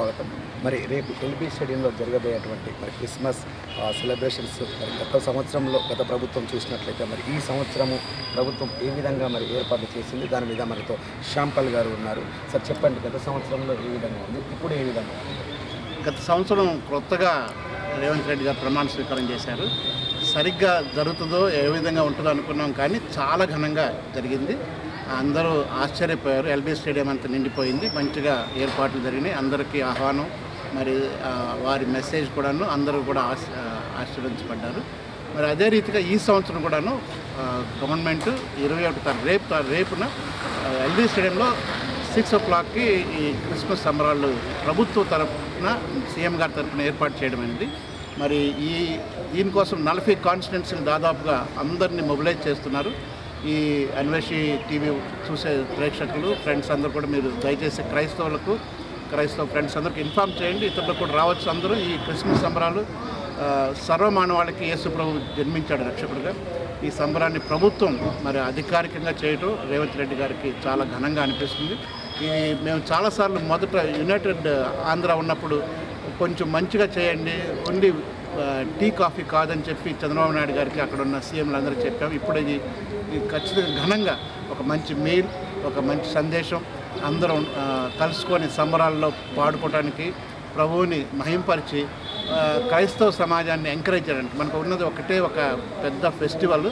స్వాగతం. మరి రేపు ఎల్బీ స్టేడియంలో జరగబోయేటువంటి మరి క్రిస్మస్ సెలబ్రేషన్స్ మరి గత సంవత్సరంలో గత ప్రభుత్వం చూసినట్లయితే మరి ఈ సంవత్సరము ప్రభుత్వం ఏ విధంగా మరి ఏర్పాట్లు చేసింది దాని మీద మనతో శ్యాంపల్ గారు ఉన్నారు. సార్ చెప్పండి గత సంవత్సరంలో ఏ విధంగా ఉంది ఇప్పుడు ఏ విధంగా ఉంది? గత సంవత్సరం కొత్తగా రేవంత్ రెడ్డి గారు ప్రమాణ స్వీకారం చేశారు. సరిగ్గా జరుగుతుందో ఏ విధంగా ఉంటుందో అనుకున్నాం కానీ చాలా ఘనంగా జరిగింది. అందరూ ఆశ్చర్యపోయారు. ఎల్బీ స్టేడియం అంతా నిండిపోయింది. మంచిగా ఏర్పాట్లు జరిగినాయి. అందరికీ ఆహ్వానం. మరి వారి మెసేజ్ కూడాను అందరూ కూడా ఆశ ఆశీర్వదించబడ్డారు. మరి అదే రీతిగా ఈ సంవత్సరం కూడాను గవర్నమెంట్ ఇరవై ఒకటి తారీఖు రేపు రేపున ఎల్బీ స్టేడియంలో సిక్స్ ఓ క్లాక్కి ఈ క్రిస్మస్ సంబరాలు ప్రభుత్వ తరఫున సీఎం గారి తరఫున ఏర్పాటు చేయడం అనేది. మరి ఈ దీనికోసం నలభై కాన్స్టిట్యున్సీలు దాదాపుగా అందరినీ మొబిలైజ్ చేస్తున్నారు. ఈ అన్వేషి టీవీ చూసే ప్రేక్షకులు ఫ్రెండ్స్ అందరూ కూడా మీరు దయచేసి క్రైస్తవులకు క్రైస్తవ ఫ్రెండ్స్ అందరికి ఇన్ఫామ్ చేయండి. ఇతరులకు కూడా రావచ్చు అందరూ. ఈ క్రిస్మస్ సంబరాలు సర్వమానవాళికి యేసు ప్రభు జన్మించాడు రక్షకుడుగా. ఈ సంబరాన్ని ప్రభుత్వం మరి అధికారికంగా చేయటం రేవంత్ రెడ్డి గారికి చాలా ఘనంగా అనిపిస్తుంది. ఇది మేము చాలాసార్లు మొదట యునైటెడ్ ఆంధ్ర ఉన్నప్పుడు కొంచెం మంచిగా చేయండి ఓన్లీ టీ కాఫీ కాదని చెప్పి చంద్రబాబు నాయుడు గారికి అక్కడ ఉన్న సీఎంలు చెప్పాము. ఇప్పుడు ఇది ఖచ్చితంగా ఘనంగా ఒక మంచి మీల్ ఒక మంచి సందేశం అందరం కలుసుకొని సంబరాల్లో పాడుకోవడానికి ప్రభువుని మహింపరిచి క్రైస్తవ సమాజాన్ని ఎంకరేజ్ చేయడానికి మనకు ఉన్నది ఒకటే ఒక పెద్ద ఫెస్టివల్.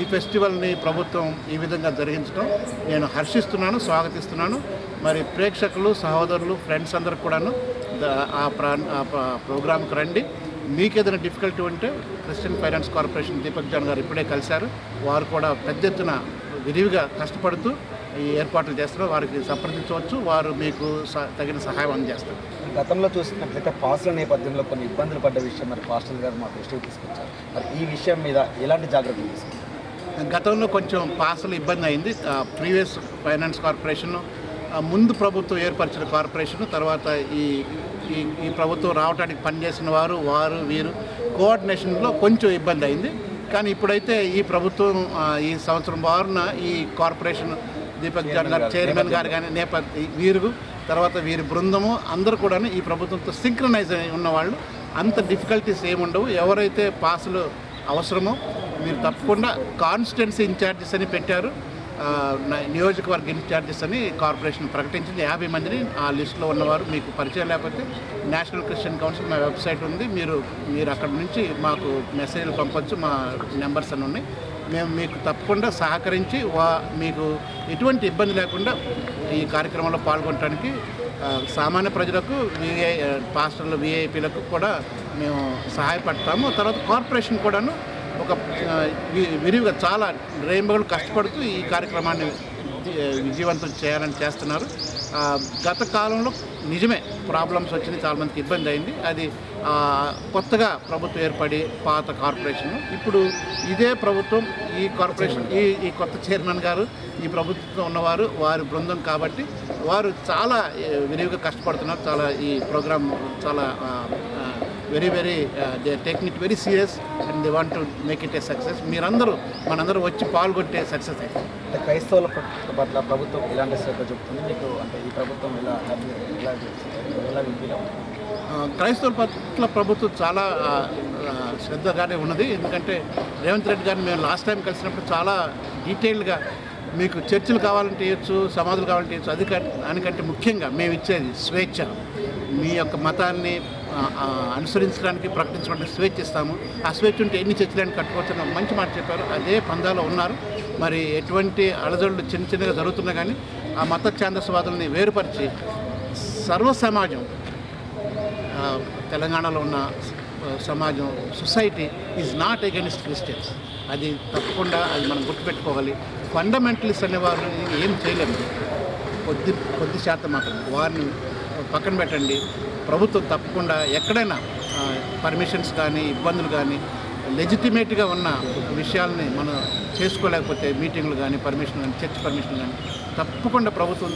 ఈ ఫెస్టివల్ని ప్రభుత్వం ఈ విధంగా జరిగించడం నేను హర్షిస్తున్నాను స్వాగతిస్తున్నాను. మరి ప్రేక్షకులు సహోదరులు ఫ్రెండ్స్ అందరు కూడాను ఆ ప్రా ఆ ప్రోగ్రాంకి రండి. మీకు ఏదైనా డిఫికల్టీ ఉంటే Christian finance corporation Deepak John garu ఇప్పుడే కలిశారు. వారు కూడా పెద్ద ఎత్తున విరివిగా కష్టపడుతూ ఈ ఏర్పాట్లు చేస్తారు వారికి సంప్రదించవచ్చు. వారు మీకు తగిన సహాయం అందజేస్తారు. గతంలో చూసినట్లయితే పాస్ల నేపథ్యంలో కొన్ని ఇబ్బందులు పడ్డ విషయం మరి పాస్టల్ గారు మా దృష్టికి తీసుకొచ్చారు. మరి ఈ విషయం మీద ఎలాంటి జాగ్రత్తలు తీసుకుంటారు? గతంలో కొంచెం పాసులు ఇబ్బంది అయింది. ప్రీవియస్ ఫైనాన్స్ కార్పొరేషన్ ముందు ప్రభుత్వం ఏర్పరిచిన కార్పొరేషన్ తర్వాత ఈ ఈ ఈ ప్రభుత్వం రావడానికి పనిచేసిన వారు వారు వీరు కోఆర్డినేషన్లో కొంచెం ఇబ్బంది అయింది. కానీ ఇప్పుడైతే ఈ ప్రభుత్వం ఈ సంవత్సరం వారున ఈ corporation Deepak John garu chairman garu కానీ నేపథ్య వీరు తర్వాత వీరి బృందము అందరూ కూడా ఈ ప్రభుత్వంతో సింక్రనైజ్ అయి ఉన్నవాళ్ళు అంత డిఫికల్టీస్ ఏముండవు. ఎవరైతే పాసులు అవసరమో మీరు తప్పకుండా కాన్స్టిట్యున్సీ ఇన్ఛార్జెస్ అని పెట్టారు. నియోజకవర్గ ఇన్ఛార్జెస్ అని కార్పొరేషన్ ప్రకటించింది. యాభై మందిని ఆ లిస్టులో ఉన్నవారు మీకు పరిచయం లేకపోతే నేషనల్ క్రిస్టియన్ కౌన్సిల్ మా వెబ్సైట్ ఉంది. మీరు మీరు అక్కడ నుంచి మాకు మెసేజ్లు పంపొచ్చు మా నెంబర్స్ అని ఉన్నాయి. మేము మీకు తప్పకుండా సహకరించి వా మీకు ఎటువంటి ఇబ్బంది లేకుండా ఈ కార్యక్రమంలో పాల్గొనడానికి సామాన్య ప్రజలకు విఐ పాస్టర్లు విఐపీలకు కూడా మేము సహాయపడతాము. తర్వాత కార్పొరేషన్ కూడాను ఒక వి- విరివిగా చాలా రేంబగలు కష్టపడుతూ ఈ కార్యక్రమాన్ని విజయవంతం చేయాలని చేస్తున్నారు. గత కాలంలో నిజమే ప్రాబ్లమ్స్ వచ్చింది చాలామందికి ఇబ్బంది అయింది. అది కొత్తగా ప్రభుత్వం ఏర్పడి పాత కార్పొరేషన్. ఇప్పుడు ఇదే ప్రభుత్వం ఈ కార్పొరేషన్ ఈ ఈ కొత్త చైర్మన్ గారు ఈ ప్రభుత్వంలో ఉన్నవారు వారి బృందం కాబట్టి వారు చాలా విరివిగా కష్టపడుతున్నారు. చాలా ఈ ప్రోగ్రామ్ చాలా very very they taking it very serious and they want to make it a success మీరందరూ మనందరూ వచ్చి పాల్గొంటే సక్సెస్ అంటే క్రైస్తవుల పట్ల ప్రభుత్వం ఎలాంటి శ్రద్ధ చూపుతుంది? మీకు అంటే ఈ ప్రభుత్వం ఎలా ఎలా ఎలా క్రైస్తవుల పట్ల ప్రభుత్వం చాలా శ్రద్ధగానే ఉన్నది. ఎందుకంటే రేవంత్ రెడ్డి గారిని మేము లాస్ట్ టైం కలిసినప్పుడు చాలా డీటెయిల్డ్గా మీకు చర్చిలు కావాలంటే ఇవ్వచ్చు సమాధులు కావాలంటే ఇవ్వచ్చు అది దానికంటే ముఖ్యంగా మేము ఇచ్చేది స్వేచ్ఛ. మీ యొక్క మతాన్ని అనుసరించడానికి ప్రకటించడానికి స్వేచ్ఛ ఇస్తాము ఆ స్వేచ్ఛ ఉంటే ఎన్ని చర్చలను కట్టుకోవచ్చు అని మంచి మాట చెప్పారు. అదే పందాలో ఉన్నారు. మరి ఎటువంటి అలజడులు చిన్న చిన్నగా జరుగుతున్నా కానీ ఆ మత ఛాందస్వాదుల్ని వేరుపరిచి సర్వ సమాజం తెలంగాణలో ఉన్న సమాజం society is not against Christians అది తప్పకుండా అది మనం గుర్తుపెట్టుకోవాలి. ఫండమెంటలిస్ట్ అనేవారు ఏం చేయలేము. కొద్ది కొద్ది శాతం మాత్రం వారిని పక్కన పెట్టండి. ప్రభుత్వం తప్పకుండా ఎక్కడైనా పర్మిషన్స్ కానీ ఇబ్బందులు కానీ లెజిటిమేట్గా ఉన్న విషయాల్ని మనం చేసుకోలేకపోతే మీటింగ్లు కానీ పర్మిషన్ కానీ చర్చ్ పర్మిషన్ కానీ తప్పకుండా ప్రభుత్వం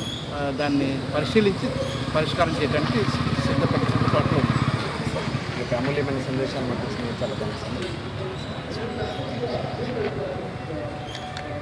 దాన్ని పరిశీలించి పరిష్కారం చేయడానికి సిద్ధపడి సిద్ధపాటు అమూల్యమైన సందేశాన్ని మాకు చాలా